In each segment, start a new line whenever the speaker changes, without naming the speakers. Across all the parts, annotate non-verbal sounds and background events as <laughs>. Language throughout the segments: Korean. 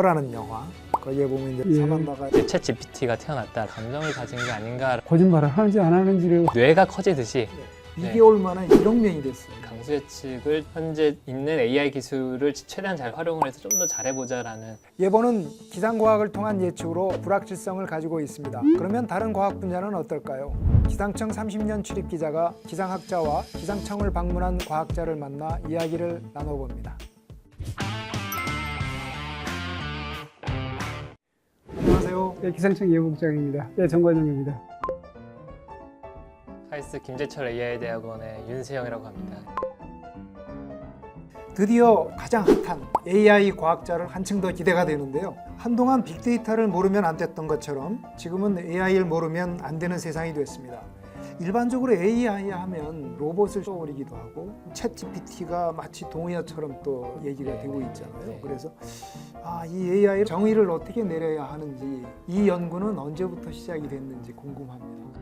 라는 영화 거기에 보면 이제
예.
사만다가
이제 챗 GPT가 태어났다. 감정을 가진 게 아닌가.
거짓말을 하는지 안 하는지를
뇌가 커지듯이
2개월 만에 1억 명이 됐어요.
강수 예측을 현재 있는 AI 기술을 최대한 잘 활용을 해서 좀 더 잘해보자라는
예보는 기상과학을 통한 예측으로 불확실성을 가지고 있습니다. 그러면 다른 과학 분야는 어떨까요? 기상청 30년 출입 기자가 기상학자와 기상청을 방문한 과학자를 만나 이야기를 나눠봅니다.
네, 기상청 예보국장입니다. 네, 정관영입니다.
카이스트 김재철 AI 대학원의 윤세영이라고 합니다.
드디어 가장 핫한 AI 과학자를 한층 더 기대가 되는데요. 한동안 빅데이터를 모르면 안 됐던 것처럼 지금은 AI를 모르면 안 되는 세상이 됐습니다. 일반적으로 AI 하면 로봇을 떠올리기도 하고 챗 GPT가 마치 동의어처럼 또 얘기가 되고 있잖아요.
네.
그래서 아, 이 AI 정의를 어떻게 내려야 하는지 이 연구는 언제부터 시작이 됐는지 궁금합니다.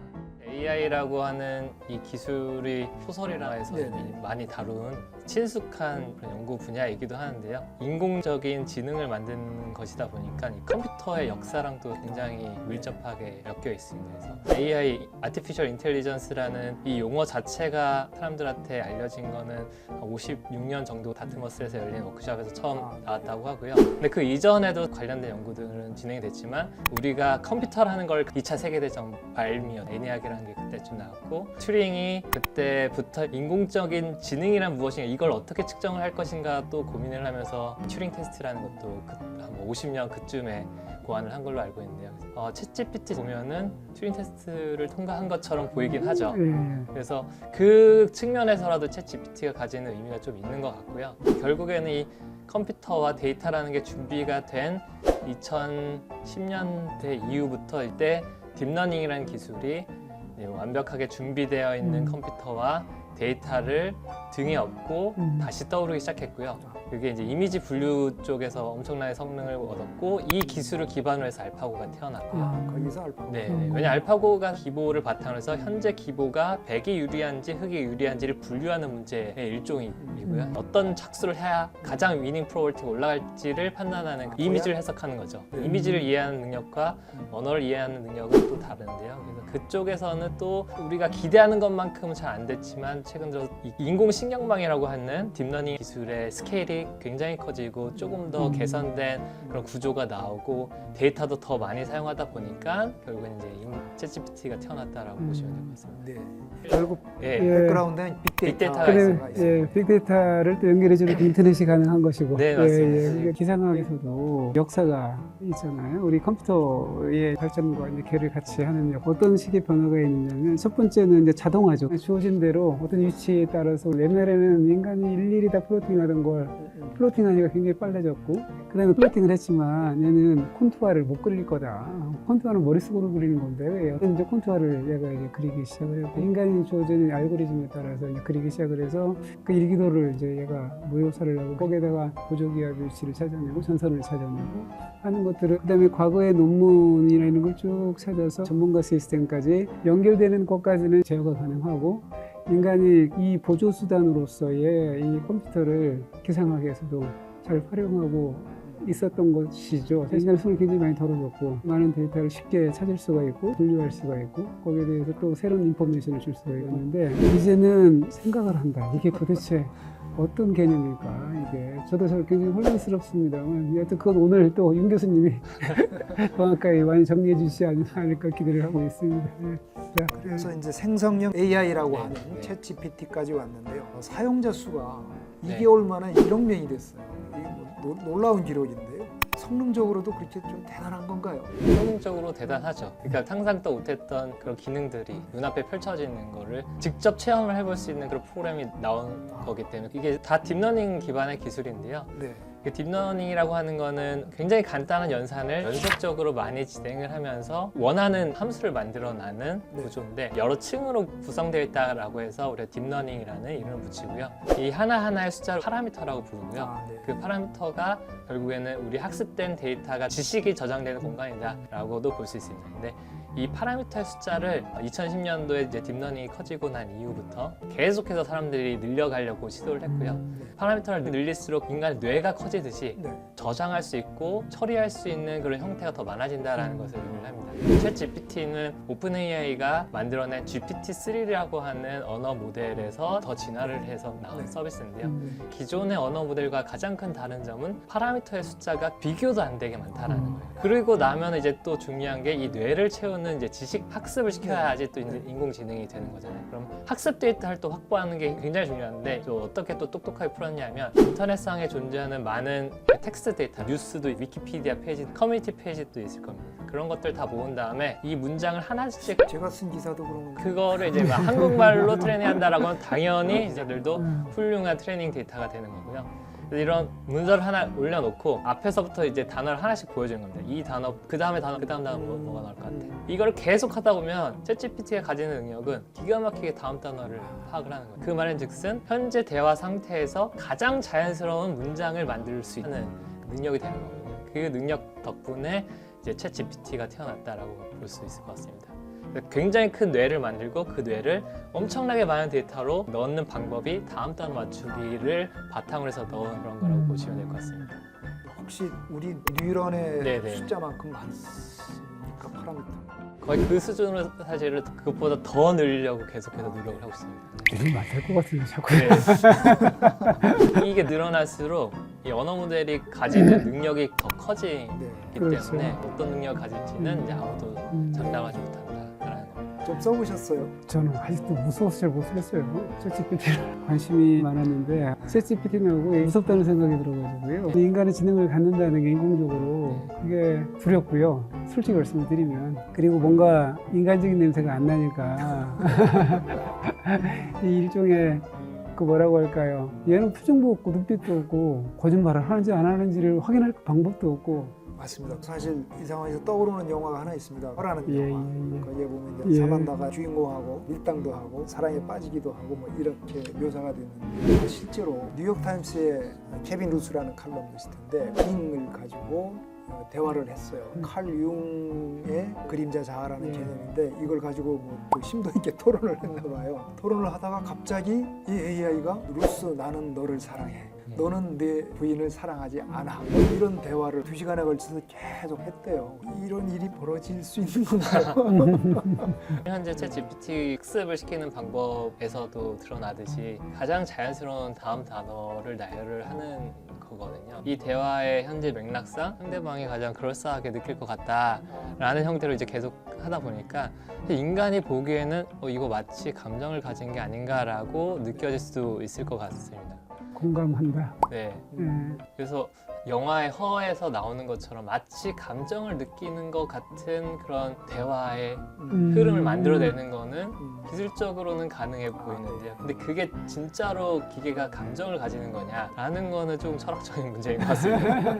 AI라고 하는 이 기술이 소설이라 해서
네네.
이미 많이 다룬 친숙한 연구 분야이기도 하는데요. 인공적인 지능을 만드는 것이다 보니까 이 컴퓨터의 역사랑 또 굉장히 밀접하게 엮여 있습니다. 그래서 AI, Artificial Intelligence라는 이 용어 자체가 사람들한테 알려진 거는 한 56년 정도 다트머스에서 열린 워크숍에서 처음
아, 네.
나왔다고 하고요. 근데 그 이전에도 관련된 연구들은 진행이 됐지만 우리가 컴퓨터라는 걸 2차 세계대전 발미어 애니악이라는 게 그때쯤 나왔고 튜링이 그때부터 인공적인 지능이란 무엇인가 이걸 어떻게 측정을 할 것인가 또 고민을 하면서 튜링 테스트라는 것도 그, 한 50년 그쯤에 고안을 한 걸로 알고 있는데요. 어, 챗GPT 보면은 튜링 테스트를 통과한 것처럼 보이긴 하죠.
예, 예.
그래서 그 측면에서라도 챗 GPT가 가지는 의미가 좀 있는 것 같고요. 결국에는 이 컴퓨터와 데이터라는 게 준비가 된 2010년대 이후부터 이때 딥러닝이라는 기술이 이제 완벽하게 준비되어 있는
음.
컴퓨터와 데이터를 등에 업고
음.
다시 떠오르기 시작했고요. 그게 이제 이미지 분류 쪽에서 엄청나게 성능을 얻었고 이 기술을 기반으로 해서 알파고가 태어났고요.
아, 거기서 알파.
네,
음.
왜냐 알파고가 기보를 바탕으로 해서 현재 기보가 백이 유리한지 흑이 유리한지를 분류하는 문제의 일종이고요.
음.
어떤 착수를 해야 가장 위닝 프로버티가 올라갈지를 판단하는
아,
이미지를 해석하는 거죠.
네.
이미지를 이해하는 능력과
음.
언어를 이해하는 능력은 또 다른데요. 그래서 그쪽에서는 또 우리가 기대하는 것만큼은 잘 안 됐지만 최근 들어 이 인공신경망이라고 하는 딥러닝 기술의 스케일이 굉장히 커지고 조금 더
음.
개선된 그런 구조가 나오고 데이터도 더 많이 사용하다 보니까 결국엔 이제 챗GPT가 태어났다라고
음.
보시면 될 것 같습니다.
네.
결국
예.
예.
백그라운드엔 빅데이터가
빅데이터가
있어요.
그래, 예, 빅데이터를 또 연결해주는 인터넷이 가능한 것이고
네, 맞습니다.
예, 예. 그러니까 기상학에서도 역사가 있잖아요. 우리 컴퓨터의 발전과 이제 계를 같이 하는 역. 어떤 식의 변화가 있느냐면 첫 번째는 이제 자동화죠. 주어진 대로 어떤 위치에 따라서 옛날에는 인간이 일일이 다 플로팅하던 걸 플로팅 하니까 굉장히 빨라졌고 그 다음에 플로팅을 했지만 얘는 콘투아를 못 그릴 거다. 콘투아는 머릿속으로 그리는 건데 왜 이제 콘투아를 얘가 이제 그리기 시작을 했고 인간이 주어진 알고리즘에 따라서 이제 그리기 시작을 해서 그 일기도를 이제 얘가 모의고사를 하고 거기에다가 보조기압 위치를 찾아내고 전선을 찾아내고 하는 것들을 그 다음에 과거의 논문이나 이런 걸 쭉 찾아서 전문가 시스템까지 연결되는 것까지는 제어가 가능하고 인간이 이 보조 수단으로서의 이 컴퓨터를 기상학에서도 잘 활용하고 있었던 것이죠. 인간 손이 굉장히 많이 덜어졌고 많은 데이터를 쉽게 찾을 수가 있고 분류할 수가 있고 거기에 대해서 또 새로운 인포메이션을 줄 수가 있는데 이제는 생각을 한다. 이게 도대체 어떤 개념일까 이게 저도 저 굉장히 혼란스럽습니다만 여하튼 그건 오늘 또 윤 교수님이 <laughs> 정확하게 많이 정리해 주시지 않을까 기대를 하고 있습니다. 네. 자,
그래서 이제 생성형 AI라고
네,
하는
네.
챗 GPT까지 왔는데요. 어, 사용자 수가
네.
2개월 만에 1억 명이 됐어요. 이게 뭐 노- 놀라운 기록인데요. 성능적으로도 그렇게 좀 대단한 건가요?
성능적으로 대단하죠. 그러니까 상상도 못했던 그런 기능들이 눈앞에 펼쳐지는 거를 직접 체험을 해볼 수 있는 그런 프로그램이 나온 거기 때문에 이게 다 딥러닝 기반의 기술인데요.
네.
그 딥러닝이라고 하는 거는 굉장히 간단한 연산을 연속적으로 많이 진행을 하면서 원하는 함수를 만들어내는
네.
구조인데 여러 층으로 구성되어 있다라고 해서 우리가 딥러닝이라는 이름을 붙이고요. 이 하나하나의 숫자를 파라미터라고 부르고요.
아, 네.
그 파라미터가 결국에는 우리 학습된 데이터가 지식이 저장되는 공간이다라고도 볼 수 있습니다. 근데 이 파라미터의 숫자를 2010년도에 이제 딥러닝이 커지고 난 이후부터 계속해서 사람들이 늘려가려고 시도를 했고요. 파라미터를 늘릴수록 인간의 뇌가 커지듯이
네.
저장할 수 있고 처리할 수 있는 그런 형태가 더 많아진다라는 것을 의미를 합니다. 챗 GPT는 오픈 AI가 만들어낸 GPT-3라고 하는 언어 모델에서 더 진화를 해서 나온
네.
서비스인데요.
음.
기존의 언어 모델과 가장 큰 다른 점은 파라미터의 숫자가 비교도 안 되게 많다라는
음.
거예요. 그리고 나면 이제 또 중요한 게 이 뇌를 채우는 이제 지식 학습을 시켜야지 또 이제 인공지능이 되는 거잖아요. 그럼 학습 데이터를 또 확보하는 게 굉장히 중요한데 또 어떻게 또 똑똑하게 풀었냐면 인터넷상에 존재하는 많은 텍스트 데이터, 뉴스도 위키피디아 페이지, 커뮤니티 페이지도 있을 겁니다. 그런 것들 다 모은 다음에 이 문장을 하나씩
제가 쓴 기사도 그런 건데
그거를 이제 막 한국말로 트레이닝한다라고 하면 당연히 이제들도
음.
훌륭한 트레이닝 데이터가 되는 거고요. 이런 문서를 하나 올려놓고 앞에서부터 이제 단어를 하나씩 보여주는 겁니다. 이 단어, 그 다음에 단어, 그 다음 단어 뭐, 뭐가 나올 것 같아. 이걸 계속 하다 보면 챗GPT가 가지는 능력은 기가 막히게 다음 단어를 파악을 하는 거예요. 그 말인즉슨 현재 대화 상태에서 가장 자연스러운 문장을 만들 수 있는 능력이 되는 거거든요. 그 능력 덕분에 이제 챗GPT가 태어났다라고 볼 수 있을 것 같습니다. 굉장히 큰 뇌를 만들고 그 뇌를 엄청나게 많은 데이터로 넣는 방법이 다음 단어 맞추기를 바탕으로 해서 넣은 그런 거라고
음.
보시면 될 것 같습니다.
혹시 우리 뉴런의
네네.
숫자만큼 많습니까 파라미터?
거의 그 수준으로 사실은 그것보다 더 늘리려고 계속해서 노력을 하고 있습니다.
되게 많을 것 같은데 자꾸.
네. <laughs> 이게 늘어날수록 이 언어 모델이 가지는 능력이 더 커지기
네.
그렇죠.
때문에 어떤 능력을 가질지는 이제 아무도
음.
장담하지 못한다라는 거.
좀 써보셨어요?
저는 아직도 무서워서 잘못 쓰겠어요. 챗GPT를 관심이 많았는데 챗GPT 나오고 무섭다는 생각이 들어가지고요. 인간의 지능을 갖는다는 게 인공적으로 그게 두렵고요. 솔직히 말씀을 드리면 그리고 뭔가 인간적인 냄새가 안 나니까 <laughs> 이 일종의 그 뭐라고 할까요? 얘는 표정도 없고 눈빛도 없고 거짓말을 하는지 안 하는지를 확인할 방법도 없고
맞습니다. 사실 이 상황에서 떠오르는 영화가 하나 있습니다. 허라는
예,
영화.
예, 예.
거기에 보면
예.
이제 사만다가 주인공하고 밀당도 하고 사랑에 빠지기도 하고 뭐 이렇게 묘사가 됐는데 실제로 뉴욕 타임스의 케빈 루스라는 칼럼니스트인데 빙을 가지고 어, 대화를 했어요.
음.
칼 융의 그림자 자아라는
예.
개념인데 이걸 가지고 뭐또 심도 있게 토론을 했나 봐요. 토론을 하다가 갑자기 이 AI가 루스 나는 너를 사랑해. 너는 내 부인을 사랑하지 않아. 뭐 이런 대화를 두 시간에 걸쳐서 계속 했대요. 이런 일이 벌어질 수 있는 건가요? <laughs>
현재 챗 GPT 학습을 시키는 방법에서도 드러나듯이 가장 자연스러운 다음 단어를 나열을 하는 거거든요. 이 대화의 현재 맥락상 상대방이 가장 그럴싸하게 느낄 것 같다라는 형태로 이제 계속 하다 보니까 인간이 보기에는 어, 이거 마치 감정을 가진 게 아닌가라고 느껴질 수도 있을 것 같습니다.
공감한다.
네.
예.
그래서 영화의 허에서 나오는 것처럼 마치 감정을 느끼는 것 같은 그런 대화의
음.
흐름을 만들어내는 거는
음.
기술적으로는 가능해 보이는데요. 근데 그게 진짜로 기계가 감정을 가지는 거냐라는 거는 좀 철학적인 문제인 것 같습니다.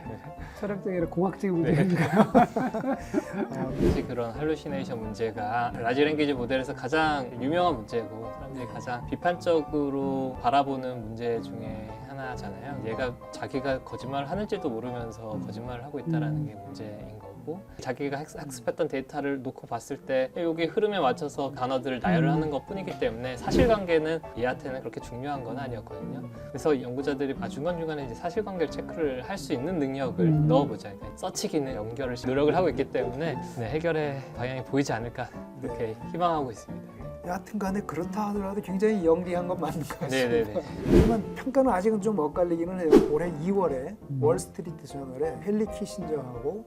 <laughs>
철학적이라 공학적인
네.
문제인가요? <laughs>
아,
특히 그런 할루시네이션 문제가 라지 랭귀지 모델에서 가장 유명한 문제고 사람들이 가장 비판적으로 바라보는 문제 중에 하나잖아요. 얘가 자기가 거짓말을 하는지도 모르면서 거짓말을 하고 있다라는 게 문제인 거고 자기가 학- 학습했던 데이터를 놓고 봤을 때 여기 흐름에 맞춰서 단어들을 나열을 하는 것 뿐이기 때문에 사실관계는 얘한테는 그렇게 중요한 건 아니었거든요. 그래서 연구자들이 아, 중간중간에 이제 사실관계를 체크를 할 수 있는 능력을
음.
넣어보자. 그러니까 서치 기능 연결을 노력을 하고 있기 때문에 네, 해결의 방향이 보이지 않을까 이렇게 희망하고 있습니다.
여하튼 간에 그렇다 하더라도 굉장히 영리한 건 맞는 것 같습니다.
네네네.
하지만 평가는 아직은 좀 엇갈리기는 해요. 올해 2월에
음.
월스트리트 저널에 헨리 키신저하고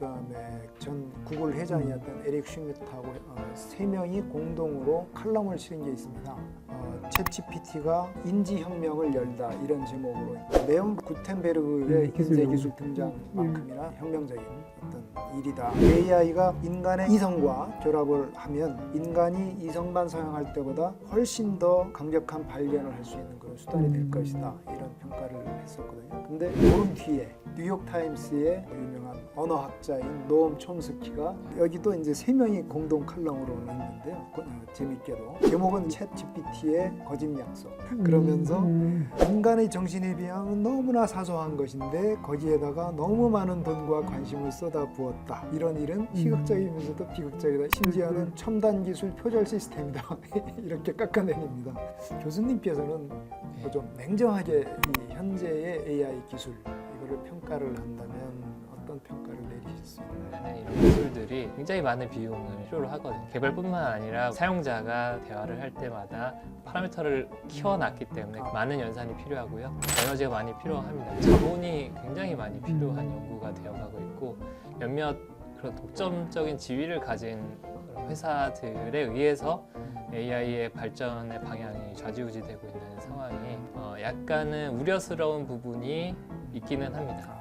그다음에 전 구글 회장이었던 에릭 슈미트하고 어, 세 명이 공동으로 칼럼을 실은 게 있습니다. 어, 챗 GPT가 인지 혁명을 열다 이런 제목으로 레온 구텐베르그의
음, 기술
인재. 기술 등장만큼이나 혁명적인 어떤 일이다. AI가 인간의 이성과 결합을 하면 인간이 이성만 사용할 때보다 훨씬 더 강력한 발견을 할 수 있는 것. 그런 수단이 될
음.
것이다 이런 평가를 했었거든요. 근데 오른 뒤에 뉴욕 타임스의 유명한 언어학자인 노엄 촘스키가 여기도 이제 세 명이 공동 칼럼으로 냈는데요. 그, 어, 재밌게도 제목은 챗 GPT의 거짓 약속. 그러면서
음.
인간의 정신에 비하면 너무나 사소한 것인데 거기에다가 너무 많은 돈과 관심을 쏟아 부었다. 이런 일은 시각적이면서도 비극적이다. 심지어는 첨단 기술 표절 시스템이다. <laughs> 이렇게 깎아내립니다. 교수님께서는 뭐좀 냉정하게 이 현재의 AI 기술 이거를 평가를 한다면 어떤 평가를 내리실 수 있나요?
네, 이런 기술들이 굉장히 많은 비용을 필요로 하거든요. 개발뿐만 아니라 사용자가 대화를 할 때마다 파라미터를 키워놨기 때문에
아.
많은 연산이 필요하고요. 에너지가 많이 필요합니다. 자본이 굉장히 많이 필요한 연구가 되어가고 있고 몇몇 그런 독점적인 지위를 가진 회사들에 의해서 AI의 발전의 방향이 좌지우지되고 있는 상황이 어, 약간은 우려스러운 부분이 있기는 합니다.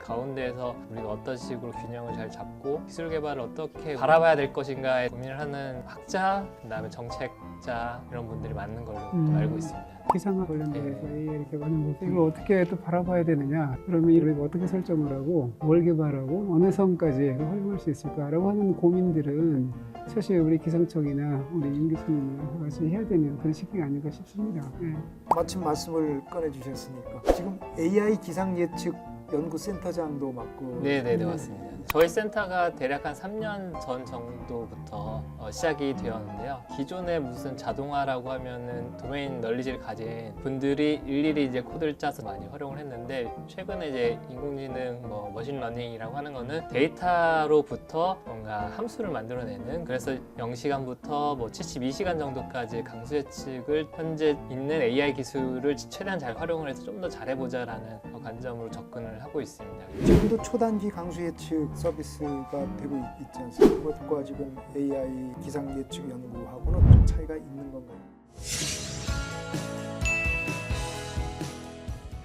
그 가운데에서 우리가 어떤 식으로 균형을 잘 잡고 기술 개발을 어떻게 바라봐야 될 것인가에 고민을 하는 학자, 그다음에 정책자 이런 분들이 많는 걸로 또
음.
알고 있습니다.
기상과 관련돼서 AI를 개발하는 모습 이걸 어떻게 또 바라봐야 되느냐 그러면 이걸 어떻게 설정을 하고 뭘 개발하고 어느 선까지 활용할 수 있을까라고 하는 고민들은 사실 우리 기상청이나 우리 임 교수님이랑 같이 해야 되는 그런 시기가 아닌가 싶습니다. 예.
마침 말씀을 꺼내주셨으니까 지금 AI 기상 예측 연구센터장도 맡고
네, 네, 네,
음.
맞습니다. 저희 센터가 대략 한 3년 전 정도부터 어, 시작이 되었는데요. 기존에 무슨 자동화라고 하면은 도메인 널리지를 가진 분들이 일일이 이제 코드를 짜서 많이 활용을 했는데 최근에 이제 인공지능 뭐 머신러닝이라고 하는 거는 데이터로부터 뭔가 함수를 만들어내는 그래서 0시간부터 뭐 72시간 정도까지 강수 예측을 현재 있는 AI 기술을 최대한 잘 활용을 해서 좀 더 잘해보자라는 어, 관점으로 접근을 하고 있습니다.
지금도 초단기 강수 예측 서비스가 되고 있, 있지 않습니까? 그것과 지금 AI 기상 예측 연구하고는 좀 차이가 있는 건가요?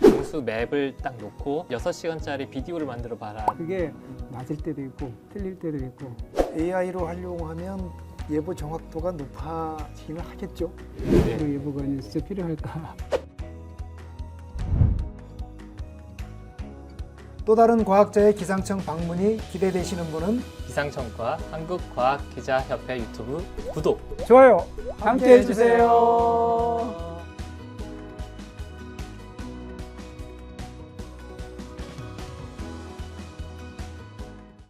강수 맵을 딱 놓고 6시간짜리 비디오를 만들어 봐라.
그게 맞을 때도 있고 틀릴 때도 있고
AI로 활용하면 예보 정확도가 높아지기는 하겠죠.
네.
그런 예보가 이제 진짜 필요할까?
또 다른 과학자의 기상청 방문이 기대되시는 분은
기상청과 한국과학기자협회 유튜브 구독
좋아요.
함께 해주세요.